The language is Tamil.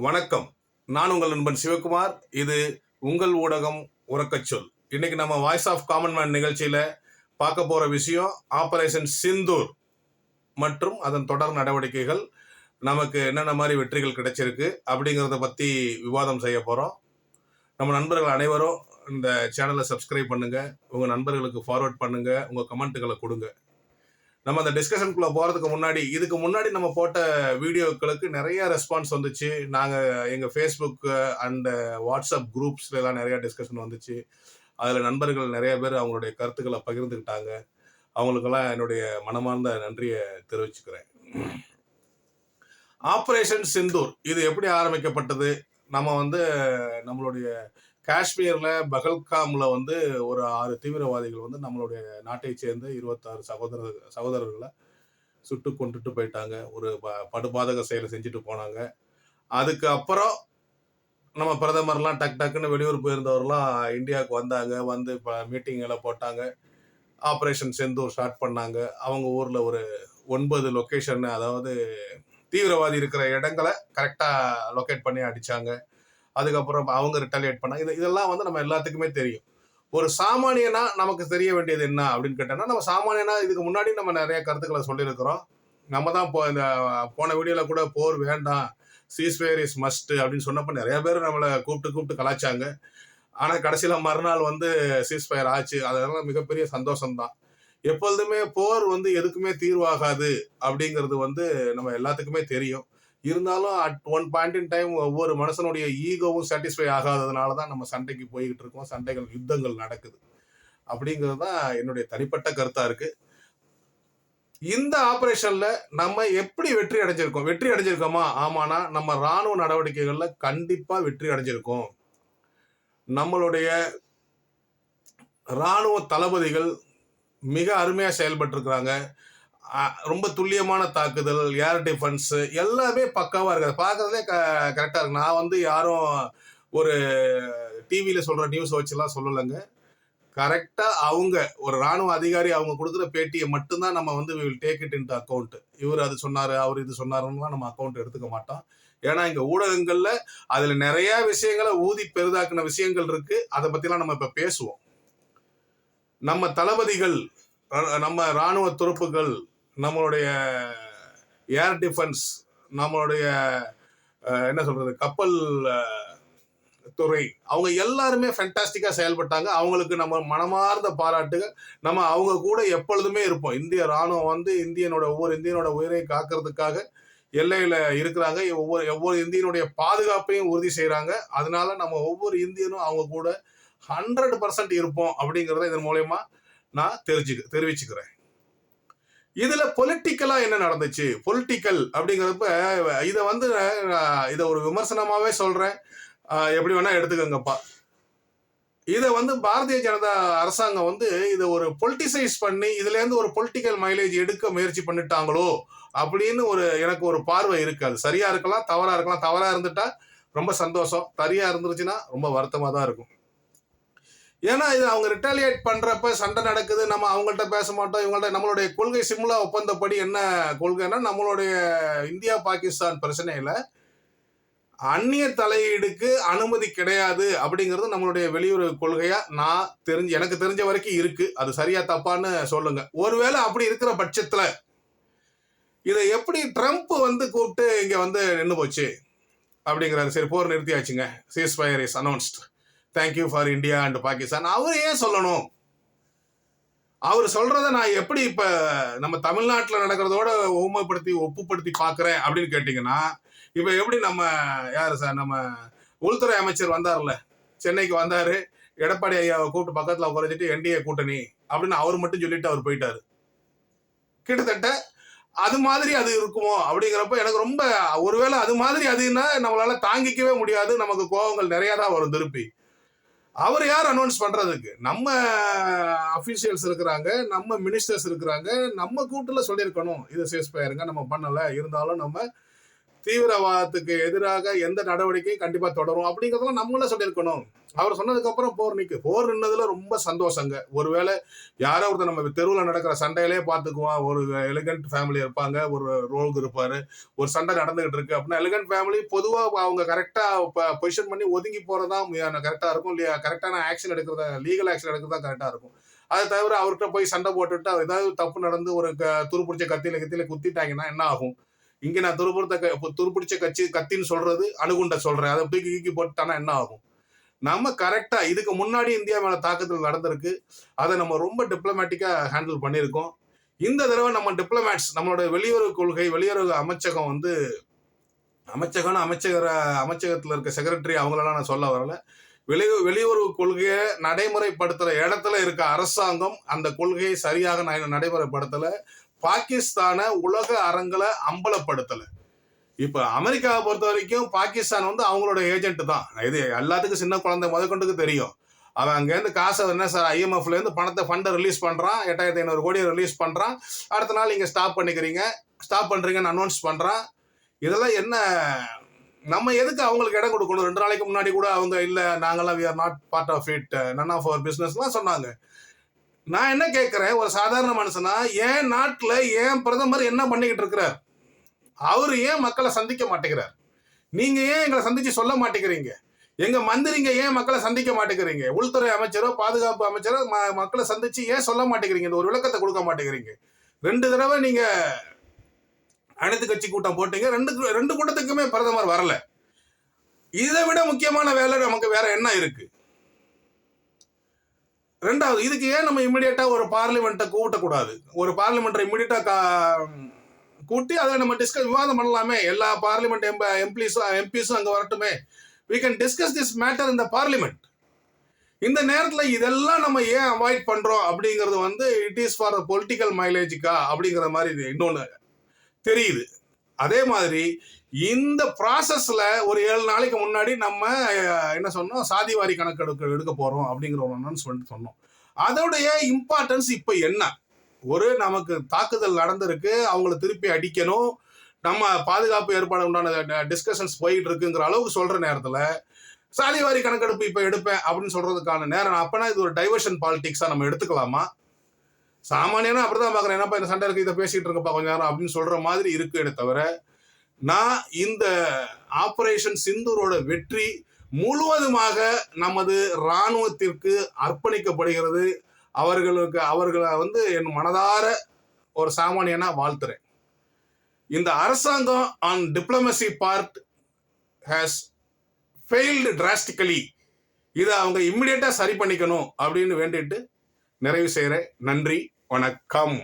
வணக்கம். நான் உங்கள் நண்பன் சிவகுமார். இது உங்கள் ஊடகம் உறக்கச்சொல். இன்னைக்கு நம்ம வாய்ஸ் ஆஃப் காமன் மேன் நிகழ்ச்சியில பார்க்க போற விஷயம் ஆபரேஷன் சிந்தூர் மற்றும் அதன் தொடர் நடவடிக்கைகள். நமக்கு என்னென்ன மாதிரி வெற்றிகள் கிடைச்சிருக்கு அப்படிங்கிறத பத்தி விவாதம் செய்ய போறோம். நம்ம நண்பர்கள் அனைவரும் இந்த சேனலை சப்ஸ்கிரைப் பண்ணுங்க. உங்க நண்பர்களுக்கு ஃபார்வர்ட் பண்ணுங்க. உங்க கமெண்ட்டுகளை கொடுங்க. நம்ம அந்த டிஸ்கஷனுக்குள்ள போறதுக்கு முன்னாடி இதுக்கு முன்னாடி நம்ம போட்ட வீடியோக்களுக்கு நிறைய ரெஸ்பான்ஸ் வந்துச்சு. நாங்க எங்க ஃபேஸ்புக் அண்ட் வாட்ஸ்அப் குரூப்ஸ்ல எல்லாம் நிறைய டிஸ்கஷன் வந்துச்சு. அதுல நண்பர்கள் நிறைய பேர் அவங்களுடைய கருத்துக்களை பகிர்ந்துக்கிட்டாங்க. அவங்களுக்கெல்லாம் என்னுடைய மனமார்ந்த நன்றியை தெரிவிச்சுக்கிறேன். ஆப்ரேஷன் சிந்தூர் இது எப்படி ஆரம்பிக்கப்பட்டது? நம்ம வந்து நம்மளுடைய காஷ்மீர்ல பகல்காம்ல வந்து ஒரு ஆறு தீவிரவாதிகள் வந்து நம்மளுடைய நாட்டை சேர்ந்த இருபத்தாறு சகோதர சகோதரர்களை சுட்டு கொண்டுட்டு போயிட்டாங்க. ஒரு ப- படுபாதக செயலை செஞ்சுட்டு போனாங்க. அதுக்கு அப்புறம் நம்ம பிரதமர்லாம் டக் டக்குன்னு வெளியூர் போயிருந்தவர்லாம் இந்தியாவுக்கு வந்தாங்க. வந்து இப்போ மீட்டிங் எல்லாம் போட்டாங்க. ஆப்ரேஷன் செந்தூர் ஸ்டார்ட் பண்ணாங்க. அவங்க ஊரில் ஒரு ஒன்பது லொக்கேஷன் அதாவது தீவிரவாதி இருக்கிற இடங்களை கரெக்டாக லொக்கேட் பண்ணி அடித்தாங்க அதுக்கப்புறம் அவங்க ரிட்டாலியேட் பண்ண இது இதெல்லாம் வந்து நம்ம எல்லாத்துக்குமே தெரியும். ஒரு சாமானியனா நமக்கு தெரிய வேண்டியது என்ன அப்படின்னு கேட்டோம்னா நம்ம சாமானியனா இதுக்கு முன்னாடி நம்ம நிறைய கருத்துக்களை சொல்லியிருக்கிறோம். நம்ம தான் இப்போ இந்த போன வீடியோல கூட போர் வேண்டாம் சீஸ்வேர் இஸ் மஸ்ட் அப்படின்னு சொன்னப்ப நிறைய பேர் நம்மளை கூப்பிட்டு கூப்பிட்டு கலாச்சாங்க. ஆனால் கடைசியில் மறுநாள் வந்து சீஸ்ஃபயர் ஆச்சு. அதெல்லாம் மிகப்பெரிய சந்தோஷம்தான். எப்பொழுதுமே போர் வந்து எதுக்குமே தீர்வாகாது அப்படிங்கிறது வந்து நம்ம எல்லாத்துக்குமே தெரியும். இருந்தாலும் at one point in time ஒவ்வொரு மனுஷனுடைய ஈகோவும் சாட்டிஸ்ஃபை ஆகாததுனால தான் நம்ம சண்டைக்கு போய்கிட்டு இருக்கோம். சண்டைகள் யுத்தங்கள் நடக்குது. அப்படிங்கிறது தான் என்னுடைய தனிப்பட்ட கருத்தாக இருக்குது இந்த ஆபரேஷன்ல நம்ம எப்படி வெற்றி அடைஞ்சிருக்கோம்? வெற்றி அடைஞ்சிருக்கோமா? ஆமானா நம்ம ராணுவ நடவடிக்கைகள்ல கண்டிப்பா வெற்றி அடைஞ்சிருக்கோம். நம்மளுடைய ராணுவ தளபதிகள் மிக அருமையா செயல்பட்டுருக்கிறாங்க. ரொம்ப துல்லியமான தாக்குதல் ஏர் டிஃபென்ஸ் எல்லாமே பக்காவாக இருக்குது. க கரெக்டாக இருக்கு. நான் வந்து யாரும் ஒரு டிவியில் சொல்கிற நியூஸ் வச்சுலாம் சொல்லலைங்க. கரெக்டாக அவங்க ஒரு ராணுவ அதிகாரி அவங்க கொடுக்குற பேட்டியை மட்டும்தான் நம்ம வந்து will take it into account இவர் அது சொன்னார் அவர் இது சொன்னாருன்னா நம்ம அக்கௌண்ட் எடுத்துக்க மாட்டோம். ஏன்னா இங்கே ஊடகங்களில் அதில் நிறையா விஷயங்களை ஊதி பெரிதாக்குன விஷயங்கள் இருக்குது அதை பற்றிலாம் நம்ம இப்போ பேசுவோம். நம்ம தளபதிகள் நம்ம ராணுவ துருப்புகள் நம்மளுடைய ஏர் டிஃபென்ஸ் நம்மளுடைய என்ன சொல்றது கப்பல் துறை அவங்க எல்லாருமே ஃபென்டாஸ்டிக்காக செயல்பட்டாங்க. அவங்களுக்கு நம்ம மனமார்ந்த பாராட்டுகள். நம்ம அவங்க கூட எப்பொழுதுமே இருப்போம். இந்திய ராணுவம் வந்து இந்தியனோட ஒவ்வொரு இந்தியனோட உயிரை காக்கிறதுக்காக எல்லையில் இருக்கிறாங்க. ஒவ்வொரு ஒவ்வொரு இந்தியனுடைய பாதுகாப்பையும் உறுதி செய்கிறாங்க அதனால நம்ம ஒவ்வொரு இந்தியனும் அவங்க கூட ஹண்ட்ரட் பர்சன்ட் இருப்போம் அப்படிங்கிறத இதன் மூலயமா நான் தெரிஞ்சு தெரிவிச்சுக்கிறேன். இதுல பொலிட்டிக்கலா என்ன நடந்துச்சு? பொலிட்டிக்கல் அப்படிங்கிறப்ப இதை வந்து இதை ஒரு விமர்சனமாவே சொல்றேன். எப்படி வேணா எடுத்துக்கோங்கப்பா. இதை வந்து பாரதிய ஜனதா அரசாங்கம் வந்து இதை ஒரு பொலிட்டிசைஸ் பண்ணி இதுலேருந்து ஒரு பொலிட்டிக்கல் மைலேஜ் எடுக்க முயற்சி பண்ணிட்டாங்களோ அப்படின்னு ஒரு எனக்கு ஒரு பார்வை இருக்காது சரியா இருக்கலாம் தவறா இருக்கலாம். தவறா இருந்துட்டா ரொம்ப சந்தோஷம். சரியா இருந்துருச்சுன்னா ரொம்ப வருத்தமாக தான் இருக்கும். ஏன்னா இது அவங்க ரிட்டாலியேட் பண்றப்ப சண்டை நடக்குது நம்ம அவங்கள்ட்ட பேச மாட்டோம் இவங்கள்ட்ட நம்மளுடைய கொள்கை சிம்லா ஒப்பந்தப்படி என்ன கொள்கைன்னா நம்மளுடைய இந்தியா பாகிஸ்தான் பிரச்சனையில அந்நிய தலையீடுக்கு அனுமதி கிடையாது அப்படிங்கிறது நம்மளுடைய வெளியுறவு கொள்கையா நான் தெரிஞ்சு எனக்கு தெரிஞ்ச வரைக்கும் இருக்கு. அது சரியா தப்பான்னு சொல்லுங்க. ஒருவேளை அப்படி இருக்கிற பட்சத்துல இதை எப்படி ட்ரம்ப் வந்து கூப்பிட்டு இங்க வந்து நின்று போச்சு அப்படிங்கிறாரு. சரி போர் நிறுத்தியாச்சுங்க. Ceasefire is announced thank you for India and Pakistan அவர் ஏன் சொல்லணும்? அவர் சொல்றத நான் எப்படி இப்ப நம்ம தமிழ்நாட்டில் நடக்கிறதோட ஊமைப்படுத்தி ஒப்புப்படுத்தி பார்க்குறேன் அப்படின்னு கேட்டிங்கன்னா இப்ப எப்படி நம்ம யாரு சார் நம்ம உள்துறை அமைச்சர் வந்தார்ல? சென்னைக்கு வந்தாரு. எடப்பாடி ஐயாவை கூப்பிட்டு பக்கத்தில் உட்காரச்சிட்டு என்டிஏ கூட்டணி அப்படின்னு அவர் மட்டும் சொல்லிட்டு அவர் போயிட்டாரு. கிட்டத்தட்ட அது மாதிரி அது இருக்குமோ அப்படிங்கிறப்ப எனக்கு ரொம்ப ஒருவேளை அது மாதிரி அதுன்னா நம்மளால தாங்கிக்கவே முடியாது. நமக்கு கோபங்கள் நிறைய தான் வரும் திருப்பி. அவர் யார் அனௌன்ஸ் பண்றதுக்கு? நம்ம அபிஷியல்ஸ் இருக்கிறாங்க நம்ம மினிஸ்டர்ஸ் இருக்கிறாங்க நம்ம கூட்டுல சொல்லியிருக்கணும். இதை சேஸ் போயிருங்க நம்ம பண்ணல. இருந்தாலும் நம்ம தீவிரவாதத்துக்கு எதிராக எந்த நடவடிக்கையும் கண்டிப்பா தொடரும். அப்படிங்கறதெல்லாம் நம்மளே சொல்லியிருக்கணும். அவர் சொன்னதுக்கு அப்புறம் போர் நிக்கு. போர் நின்னதுல ரொம்ப சந்தோஷங்க. ஒருவேளை யாரோ ஒருத்தர் நம்ம தெருவில் நடக்கிற சண்டையிலே பார்த்துக்குவோம் ஒரு எலிகண்ட் ஃபேமிலி இருப்பாங்க. ஒரு ரோலுக்கு இருப்பாரு. ஒரு சண்டை நடந்துகிட்டு இருக்கு அப்படின்னா எலிகண்ட் ஃபேமிலி பொதுவாக அவங்க கரெக்டா பொசிஷன் பண்ணி ஒதுங்கி போறதா கரெக்டா இருக்கும் இல்லையா? கரெக்டான ஆக்ஷன் எடுக்கிறதா லீகல் ஆக்ஷன் எடுக்கிறதா கரெக்டா இருக்கும். அதை தவிர அவர்கிட்ட போய் சண்டை போட்டுட்டு அவர் ஏதாவது தப்பு நடந்து ஒரு க- துருப்பிடிச்ச கத்தியில கத்தியில குத்திட்டாங்கன்னா என்ன ஆகும்? இங்க நான் துருப்பிடித்த க- துருப்பிடிச்ச கட்சி கத்தின்னு சொல்றது அணுகுண்ட சொல்றேன். அதை தூக்கி கீக்கி போட்டுட்டானா என்ன ஆகும்? நம்ம கரெக்டா இதுக்கு முன்னாடி இந்தியா மேல தாக்குதல் நடந்திருக்கு. அதை நம்ம ரொம்ப டிப்ளமேட்டிக்கா ஹேண்டில் பண்ணியிருக்கோம். இந்த தடவை நம்ம டிப்ளமேட்ஸ் நம்மளோட வெளியுறவு கொள்கை வெளியுறவு அமைச்சகம் வந்து அமைச்சகம்னு அமைச்சகர அமைச்சகத்துல இருக்க செக்ரட்டரி அவங்களெல்லாம் நான் சொல்ல வரல. வெளி வெளியுறவு கொள்கையை நடைமுறைப்படுத்துற இடத்துல இருக்க அரசாங்கம் அந்த கொள்கையை சரியாக நான் நடைமுறைப்படுத்தலை. பாகிஸ்தானை உலக அரங்குல அம்பலப்படுத்தல. இப்ப அமெரிக்காவை பொறுத்த வரைக்கும் பாகிஸ்தான் வந்து அவங்களோட ஏஜென்ட் தான். இது எல்லாத்துக்கும் சின்ன குழந்தை முதற்கொண்டுக்கு தெரியும். அவன் அங்கேருந்து காசை என்ன சார் ஐஎம்எஃப்ல இருந்து பணத்தை ஃபண்டை ரிலீஸ் பண்றான். எட்டாயிரத்தி ஐநூறு கோடியை ரிலீஸ் பண்றான். அடுத்த நாள் நீங்க ஸ்டாப் பண்ணிக்கிறீங்க. ஸ்டாப் பண்றீங்கன்னு அனௌன்ஸ் பண்றான். இதெல்லாம் என்ன நம்ம எதுக்கு அவங்களுக்கு இடம் கொடுக்கணும்? ரெண்டு நாளைக்கு முன்னாடி கூட அவங்க இல்லை நாங்களாம் we are not part of it none of our பிஸ்னஸ்லாம் சொன்னாங்க. நான் என்ன கேட்குறேன் ஒரு சாதாரண மனுஷனா ஏன் நாட்டில் ஏன் பிரதமர் என்ன பண்ணிக்கிட்டு இருக்கிறார்? அவர் ஏன் மக்களை சந்திக்க மாட்டேங்கிறார்? நீங்கள் ஏன் எங்களை சந்தித்து சொல்ல மாட்டேங்கிறீங்க? எங்கள் மந்திரிங்க ஏன் மக்களை சந்திக்க மாட்டேங்கிறீங்க? உள்துறை அமைச்சரோ பாதுகாப்பு அமைச்சரோ ம- மக்களை சந்தித்து ஏன் சொல்ல மாட்டேங்கிறீங்க? இந்த ஒரு விளக்கத்தை கொடுக்க மாட்டேங்கிறீங்க. ரெண்டு தடவை நீங்கள் அனைத்து கட்சி கூட்டம் போட்டீங்க. ரெண்டு ரெண்டு கூட்டத்துக்குமே பிரதமர் வரல. இதை விட முக்கியமான வேலை நமக்கு வேற என்ன இருக்குது ரெண்டாவது இதுக்கு ஏன் நம்ம இமிடியேட்டா ஒரு பார்லிமெண்ட்டை கூட்டக்கூடாது? ஒரு பார்லிமெண்ட்டை இமிடியேட்டா கூட்டி அதை நம்ம டிஸ்கஸ் விவாதம் பண்ணலாமே. எல்லா பார்லிமெண்ட் எம்ப எம்பிஸும் எம்பிஸும் அங்கே வரட்டுமே. We can discuss this matter இந்த பார்லிமெண்ட் இந்த நேரத்தில் இதெல்லாம் நம்ம ஏன் அவாய்ட் பண்ணுறோம் அப்படிங்கிறது வந்து இட் இஸ் ஃபார் பொலிட்டிக்கல் மைலேஜுக்கா அப்படிங்கிற மாதிரி இது இன்னொன்று தெரியுது. அதே மாதிரி இந்த ப்ராசஸ்ல ஒரு ஏழு நாளைக்கு முன்னாடி நம்ம என்ன சொன்னோம்? சாதிவாரி கணக்கு எடுக்க போறோம் அப்படிங்கிற ஒரு சொல்லிட்டு சொன்னோம். அதோடைய இம்பார்ட்டன்ஸ் இப்போ என்ன? ஒரு நமக்கு தாக்குதல் நடந்திருக்கு அவங்கள திருப்பி அடிக்கணும் நம்ம பாதுகாப்பு ஏற்பாடு உண்டான டிஸ்கஷன்ஸ் போயிட்டு இருக்குங்கிற அளவுக்கு சொல்ற நேரத்துல சாதிவாரி கணக்கெடுப்பு இப்ப எடுப்பேன் அப்படின்னு சொல்றதுக்கான நேரம் அப்பனா இது ஒரு டைவர்ஷன் பாலிடிக்ஸா நம்ம எடுத்துக்கலாமா? சாமானியனா அப்படிதான் பாக்குறேன். என்னப்பா இந்த சண்டை இருக்கு இதை பேசிட்டு இருக்கப்பா கொஞ்ச நேரம் அப்படின்னு சொல்ற மாதிரி இருக்குன்னு தவிர நான் இந்த ஆபரேஷன் சிந்தூரோட வெற்றி முழுவதுமாக நமது இராணுவத்திற்கு அர்ப்பணிக்கப்படுகிறது. அவர்களுக்கு அவர்களை வந்து என் மனதார ஒரு சாமானியனா வாழ்த்துறேன். இந்த அரசாங்கம் on diplomacy part has failed drastically இதை அவங்க இம்மிடியட்டா சரி பண்ணிக்கணும் அப்படின்னு வேண்டிட்டு நிறைவு செய்கிறேன் நன்றி வணக்கம்.